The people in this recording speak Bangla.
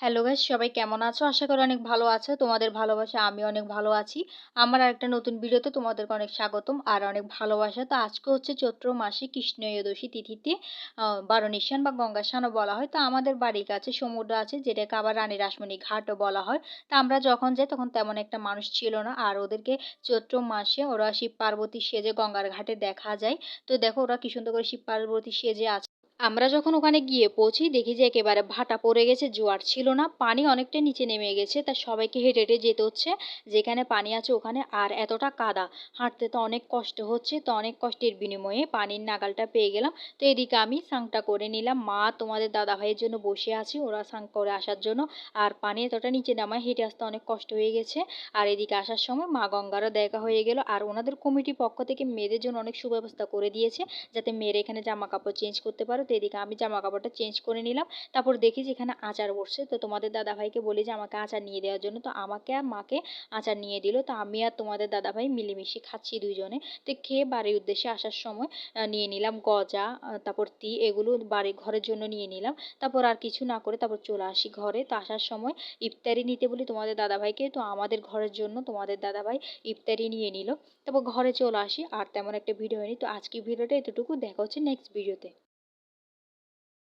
হ্যালো গাইস, সবাই কেমন আছো? আশা করি অনেক ভালো আছো। তোমাদের ভালোবাসা আমি অনেক ভালো আছি। আমার আরেকটা নতুন ভিডিওতে তোমাদেরকে অনেক স্বাগতম আর অনেক ভালোবাসা। তো আজকে হচ্ছে চৈত্র মাসে কৃষ্ণ এদশী তিথিতে বারণিশান বা গঙ্গাসানও বলা হয়। তো আমাদের বাড়ির কাছে সমুদ্র আছে, যেটাকে আবার রানী রাসমণি ঘাটও বলা হয়। তা আমরা যখন যাই তখন তেমন একটা মানুষ ছিল না আর ওদেরকে চৈত্র মাসে ওরা শিব পার্বতী সেজে গঙ্গার ঘাটে দেখা যায়। তো দেখো ওরা কি সুন্দর করে শিব পার্বতী সেজে আছে। আমরা যখন ওখানে গিয়ে পৌঁছি দেখি যে একেবারে ভাটা পড়ে গেছে, জোয়ার ছিল না, পানি অনেকটা নিচে নেমে গেছে, তা সবাইকে হেঁটে হেঁটে যেতে হচ্ছে, যেখানে পানি আছে ওখানে, আর এতটা কাদা। হাঁটতে তো অনেক কষ্ট হচ্ছে, তো অনেক কষ্টের বিনিময়ে পানির নাগালটা পেয়ে গেলাম। তো এদিকে আমি সাংটা করে নিলাম। মা তোমাদের দাদা ভাইয়ের জন্য বসে আছি, ওরা সাং করে আসার জন্য, আর পানি এতটা নিচে নামায়, হেঁটে আসতে অনেক কষ্ট হয়ে গেছে। আর এদিকে আসার সময় মা গঙ্গারও দেখা হয়ে গেল, আর ওনাদের কমিটি পক্ষ থেকে মেয়েদের জন্য অনেক সুব্যবস্থা করে দিয়েছে, যাতে মেয়েরা এখানে জামা কাপড় চেঞ্জ করতে পারো। তো এদিকে আমি জামা কাপড়টা চেঞ্জ করে নিলাম। তারপর দেখি যে এখানে আচার বসছে। তো তোমাদের দাদাভাইকে বলি যে আমাকে আচার নিয়ে দেওয়ার জন্য। তো আমাকে আর মাকে আচার নিয়ে দিল। তো আমি আর তোমাদের দাদাভাই মিলেমিশে খাচ্ছি দুইজনে। তো খেয়ে বাড়ির উদ্দেশ্যে আসার সময় নিয়ে নিলাম গজা তারপর তি এগুলো বাড়ি ঘরের জন্য নিয়ে নিলাম। তারপর আর কিছু না করে তারপর চলে আসি ঘরে। তো আসার সময় ইফতারি নিতে বলি তোমাদের দাদাভাইকে। তো আমাদের ঘরের জন্য তোমাদের দাদাভাই ইফতারি নিয়ে নিল। তারপর ঘরে চলে আসি। আর তেমন একটা ভিডিও হয়নি। তো আজকে ভিডিওটা এতটুকু। দেখা হচ্ছে নেক্সট ভিডিওতে